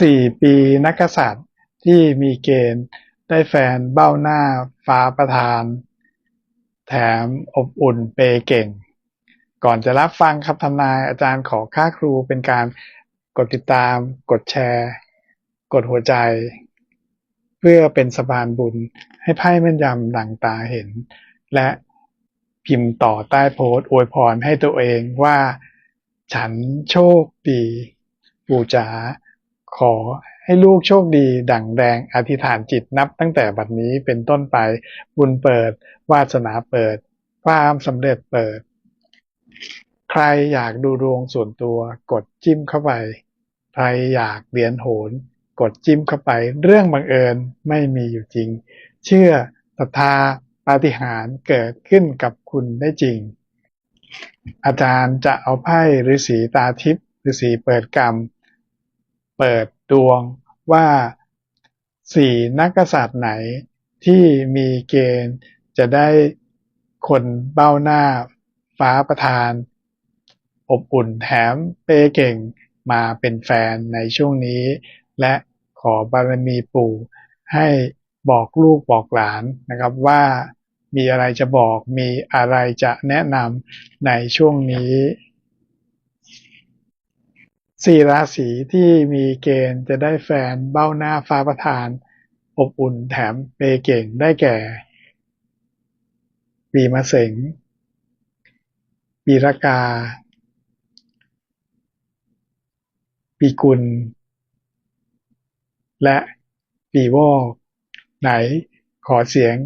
สี่ปีนักกษัตริย์ที่มีเกณฑ์ได้แฟนเบ้าหน้าฟ้าประธาน แถมอบอุ่นเปเก่ง ก่อนจะรับฟังคำทำนายอาจารย์ขอค่าครูเป็นการกดติดตาม กดแชร์ กดหัวใจ เพื่อเป็นสะพานบุญให้ไพ่แม่นยำดังตาเห็น และพิมพ์ต่อใต้โพสต์อวยพรให้ตัวเองว่า ฉันโชคดี ปู่จ๋า ขอให้ลูกโชคดี ดั่งแดงอธิษฐานจิตนับตั้งแต่บัดนี้เป็นต้นไปบุญเปิด วาสนาเปิด ความสำเร็จเปิด ใครอยากดูดวงส่วนตัวกดจิ้มเข้าไป ใครอยากเรียนโหน กดจิ้มเข้าไป เรื่องบังเอิญไม่มีอยู่จริง เชื่อศรัทธาปาฏิหาริย์เกิดขึ้นกับคุณได้จริง อาจารย์จะเอาไพ่ฤาษีตาทิพย์ฤาษีเปิดกรรม เปิดดวงว่าสี่นักกษัตริย์ไหนที่มีเกณฑ์จะได้คนเบ้าหน้าฟ้าประธาน อบอุ่นแถมเปเก่งมาเป็นแฟนในช่วงนี้ และขอบารมีปู่ให้บอกลูกบอกหลานนะครับว่ามีอะไรจะบอกมีอะไรจะแนะนำในช่วงนี้ สี่ราศีที่มีเกณฑ์จะได้แฟนเบ้าหน้าฟ้าประธาน อบอุ่นแถมเปย์เก่งได้แก่ ปีมะเสงปีรากา ปีกุล และปีวอกไหนขอเสียง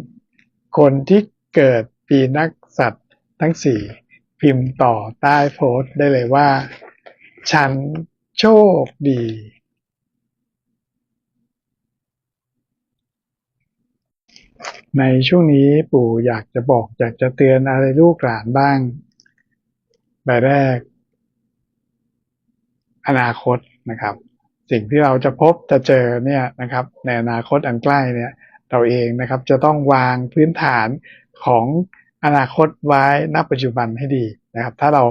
คนที่เกิดปีนักสัตว์ทั้งสี่พิมพ์ต่อใต้โพสต์ได้เลยว่า ฉันโชคดีในช่วงนี้ปู่อยากจะบอกอยากจะเตือนอะไรลูกหลานบ้างใบแรก อนาคตนะครับ สิ่งที่เราจะพบจะเจอเนี่ยนะครับ ในอนาคตอันใกล้เนี่ยเราเองนะครับ จะต้องวางพื้นฐานของอนาคตไว้ณปัจจุบันให้ดีนะครับ ถ้าเรา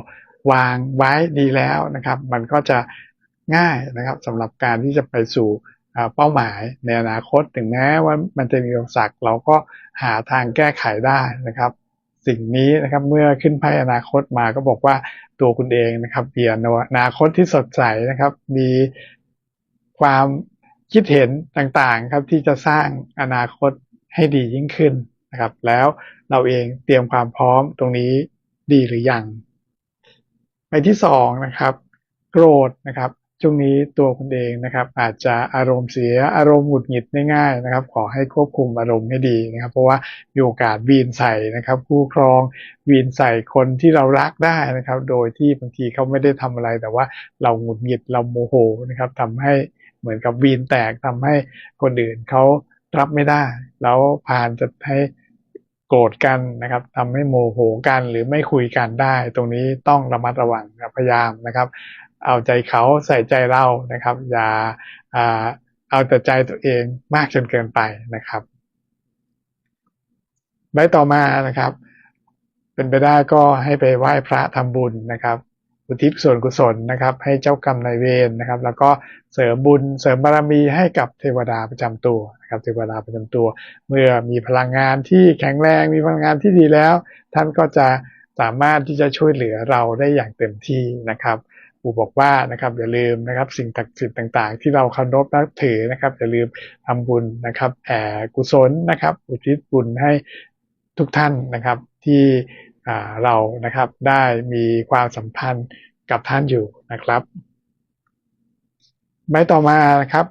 วางไว้ดีแล้วนะครับ มันก็จะง่ายนะครับสำหรับการที่จะไปสู่เป้าหมายในอนาคตถึงแม้ว่ามันจะมีอุปสรรคเราก็หาทางแก้ไขได้นะครับ สิ่งนี้นะครับเมื่อขึ้นไพ่อนาคตมาก็บอกว่าตัวคุณเองนะครับเปียนอนาคตที่สดใสนะครับ มีความคิดเห็นต่างๆครับที่จะสร้างอนาคตให้ดียิ่งขึ้นนะครับ แล้วเราเองเตรียมความพร้อมตรงนี้ดีหรือยัง ไปที่สองนะครับ โกรธนะครับช่วงนี้ตัวคุณเองนะครับ อาจจะอารมณ์เสียอารมณ์หงุดหงิดง่ายๆนะครับ ขอให้ควบคุมอารมณ์ให้ดีนะครับ เพราะว่ามีโอกาสวีนใส่นะครับคู่ครองวีนใส่คนที่เรารักได้นะครับ โดยที่บางทีเขาไม่ได้ทำอะไรแต่ว่าเราหงุดหงิดเราโมโหนะครับทำให้เหมือนกับวีนแตกทำให้คนอื่นเขารับไม่ได้ แล้วพานจะให้ โกรธกันนะครับทำให้โมโหกันหรือไม่คุยกันได้ ตรงนี้ต้องระมัดระวังพยายามนะครับ เอาใจเขาใส่ใจเรานะครับ อย่าเอาแต่ใจตัวเองมากจนเกินไปนะครับใบต่อมานะครับ เป็นไปได้ก็ให้ไปไหว้พระทำบุญนะครับ อุทิศส่วนกุศลนะครับ ให้เจ้ากรรมนายเวรนะครับ แล้วก็เสริมบุญเสริมบารมีให้กับเทวดาประจำตัวนะครับเทวดาประจำตัว เมื่อมีพลังงานที่แข็งแรงมีพลังงานที่ดีแล้ว ท่านก็จะสามารถที่จะช่วยเหลือเราได้อย่างเต็มที่นะครับปู่บอกว่านะครับอย่าลืมนะครับสิ่งศักดิ์สิทธิ์ต่างๆ ที่เราเคารพนับถือนะครับอย่าลืมทำบุญนะครับแผ่กุศลนะครับ อุทิศบุญให้ทุกท่านนะครับที่ เรานะครับได้มีความสัมพันธ์กับท่านอยู่นะครับไม่ต่อมานะครับ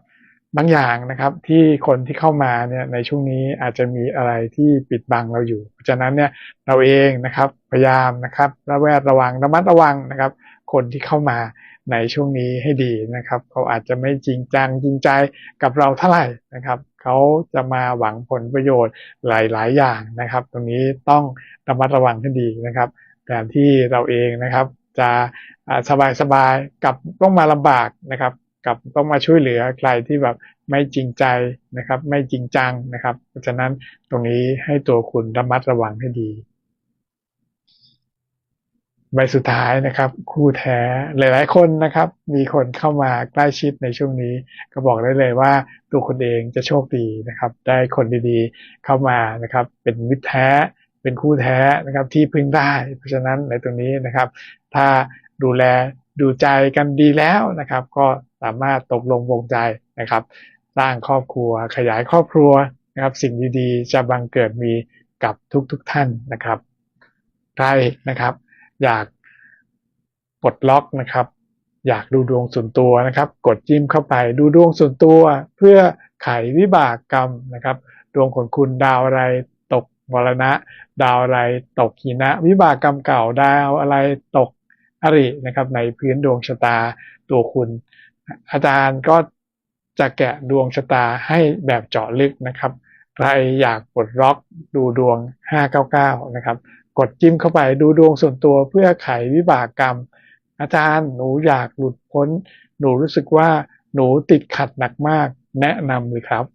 บางอย่างนะครับที่คนที่เข้ามาเนี่ยในช่วงนี้อาจจะมีอะไรที่ปิดบังเราอยู่ เพราะฉะนั้นเนี่ยเราเองนะครับพยายามนะครับระแวดระวังระมัดระวังนะครับ คนที่เข้ามา ในช่วงนี้ให้ดีนะครับ เขาอาจจะไม่จริงจังจริงใจกับเราเท่าไหร่นะครับ เขาจะมาหวังผลประโยชน์หลาย ๆ อย่างนะครับ ตรงนี้ต้องระมัดระวังให้ดีนะครับแต่ที่เราเองนะครับ จะสบายๆกับต้องมาลำบากนะครับกับต้องมาช่วยเหลือใครที่แบบไม่จริงใจนะครับ ไม่จริงจังนะครับ เพราะฉะนั้นตรงนี้ให้ตัวคุณระมัดระวังให้ดี ใบสุดท้ายนะครับ คู่แท้หลาย ๆ คนนะครับ มีคนเข้ามาใกล้ชิดในช่วงนี้ ก็บอกได้เลยว่าตัวคุณเองจะโชคดีนะครับ ได้คนดีๆเข้ามานะครับ เป็นมิตรแท้เป็นคู่แท้นะครับที่พึ่งได้ เพราะฉะนั้นในตรงนี้นะครับ ถ้าดูแลดูใจกันดีแล้วนะครับ ก็สามารถตกลงวงใจนะครับ สร้างครอบครัวขยายครอบครัวนะครับ สิ่งดีๆ จะบังเกิดมีกับทุกๆทท่านนะครับใครนะครับ อยากปลดล็อกนะครับ อยากดูดวงส่วนตัวนะครับ กดจิ้มเข้าไปดูดวงส่วนตัว เพื่อไขวิบากกรรมนะครับ ดวงของคุณดาวอะไรตกมรณะ ดาวอะไรตกหินะ วิบากกรรมเก่าดาวอะไรตกอรินะครับ ในพื้นดวงชะตาตัวคุณ อาจารย์ก็จะแกะดวงชะตาให้แบบเจาะลึกนะครับ ใครอยากปลดล็อกดูดวง 599 นะครับ กดจิ้มเข้าไปดูดวงส่วนตัวเพื่อไขวิบากกรรม อาจารย์หนูอยากหลุดพ้น หนูรู้สึกว่าหนูติดขัดหนักมาก แนะนำเลยครับ